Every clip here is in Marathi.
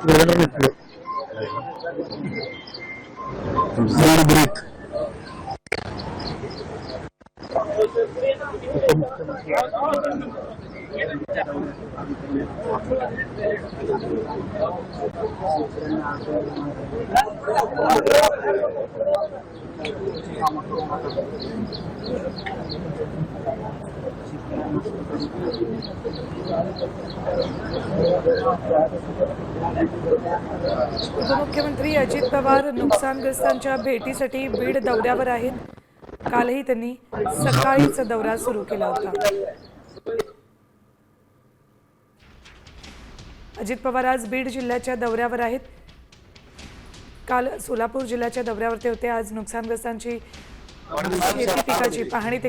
నిలబెట్టు బ్రేక్ उपमुख्यमंत्री अजित पवार नुकसानग्रस्तांच्या भेटीसाठी बीड दौऱ्यावर आहेत. कालही त्यांनी सकाळीचा दौरा सुरू केला होता. अजित पवार आज बीड जिल्ह्याच्या दौऱ्यावर आहेत. काल सोलापूर जिल्ह्याच्या दौऱ्यावर ते होते. आज नुकसानग्रस्तांची शेती पिकाची पाहणी ते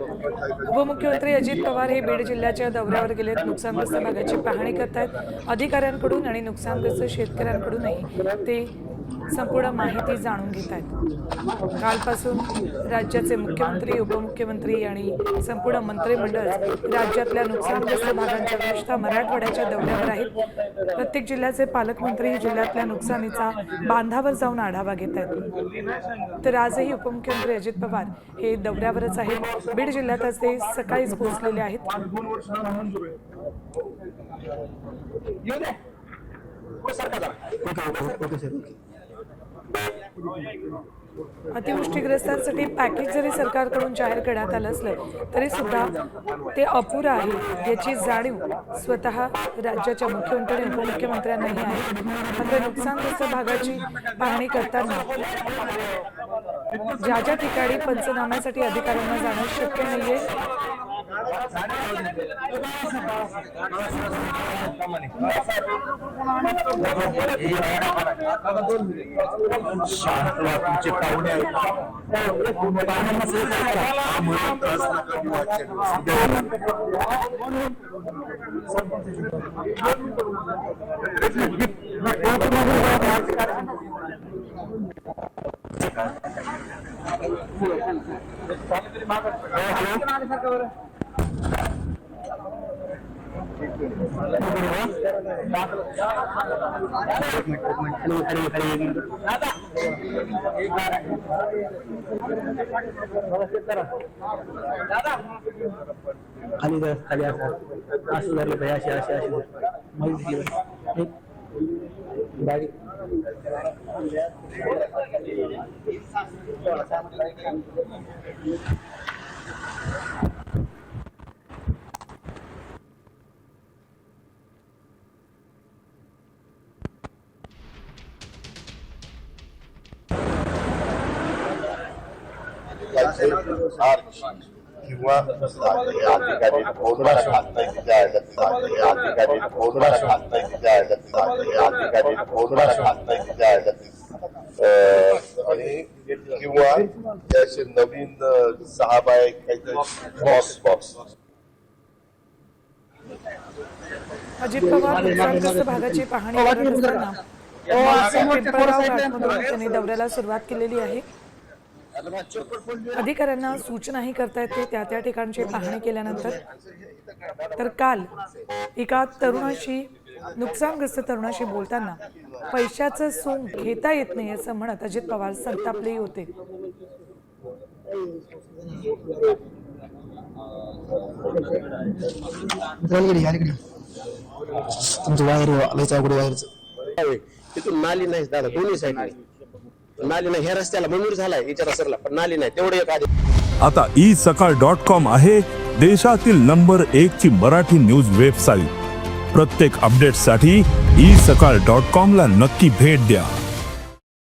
उपमुख्यमंत्री अजित पवार हे बीड जिल्ह्याच्या दौऱ्यावर गेलेत. नुकसानग्रस्त भागाची पाहणी करतात अधिकाऱ्यांकडून आणि नुकसानग्रस्त शेतकऱ्यांकडूनही ते संपूर्ण माहिती जाणून घेत आहेत कालपासून राज्याचे मुख्यमंत्री उपमुख्यमंत्री आणि संपूर्ण मंत्रिमंडळ राज्यातल्या नुकसानग्रस्त भागांच्या विशेषतः मराठवाड्याच्या दौऱ्यावर आहेत प्रत्येक जिल्ह्याचे पालकमंत्री जिल्ह्यातल्या नुकसानीचा बांधावर जाऊन आढावा घेत आहेत तर आजही उपमुख्यमंत्री अजित पवार हे दौऱ्यावरच आहेत बीड जिल्ह्यातच ते सकाळीच पोहोचलेले आहेत ओके सर अतिवृष्टीग्रस्तांसाठी पॅकेज जरी सरकारकडून जाहीर करण्यात आलं असलं तरी सुद्धा ते अपुरं आहे याची जाणीव स्वतः राज्याच्या मुख्यमंत्री आणि उपमुख्यमंत्र्यांनाही आहे. मात्र नुकसानग्रस्त भागाची पाहणी करताना ज्या ज्या ठिकाणी पंचनाम्यासाठी अधिकाऱ्यांना जाणं शक्य नाहीये तुमचे पाहुणे खाली जर खाली असा असं झालं पाहिजे अशी अशी अशी माहिती दिली. पाहिजे. किंवा अधिकारी फोनवर असताय तिच्या अधिकारी फोनवर असताय तिच्या अधिकारी फोनवर असताय तिच्या आणि किंवा त्याचे नवीन सहा बाय काहीतरी बॉक्स बॉक्स अजित पवार नुकसानग्रस्त भागाची पाहणी करत असताना दौऱ्याला सुरुवात केलेली आहे अधिकाऱ्यांना सूचनाही करता येते त्या त्या ठिकाणची पाहणी केल्यानंतर तर काल एका तरुणाशी नुकसानग्रस्त तरुणाशी बोलताना पैशाचं सोंग घेता येत नाही असं म्हणत अजित पवार संतापलेही होते. तुमचं वायर वायरचं तिथून नाली नाही दादा दोन्ही साईडने. नाली नाही. ह्या रस्त्याला मंजूर झालाय विचारा सरला पण नाली नाही. तेवढे एक आधी आता ई सकाळ डॉट कॉम आहे देशातील नंबर एक ची मराठी न्यूज वेबसाईट. प्रत्येक अपडेटसाठी ई सकाळ डॉट कॉम ला नक्की भेट द्या.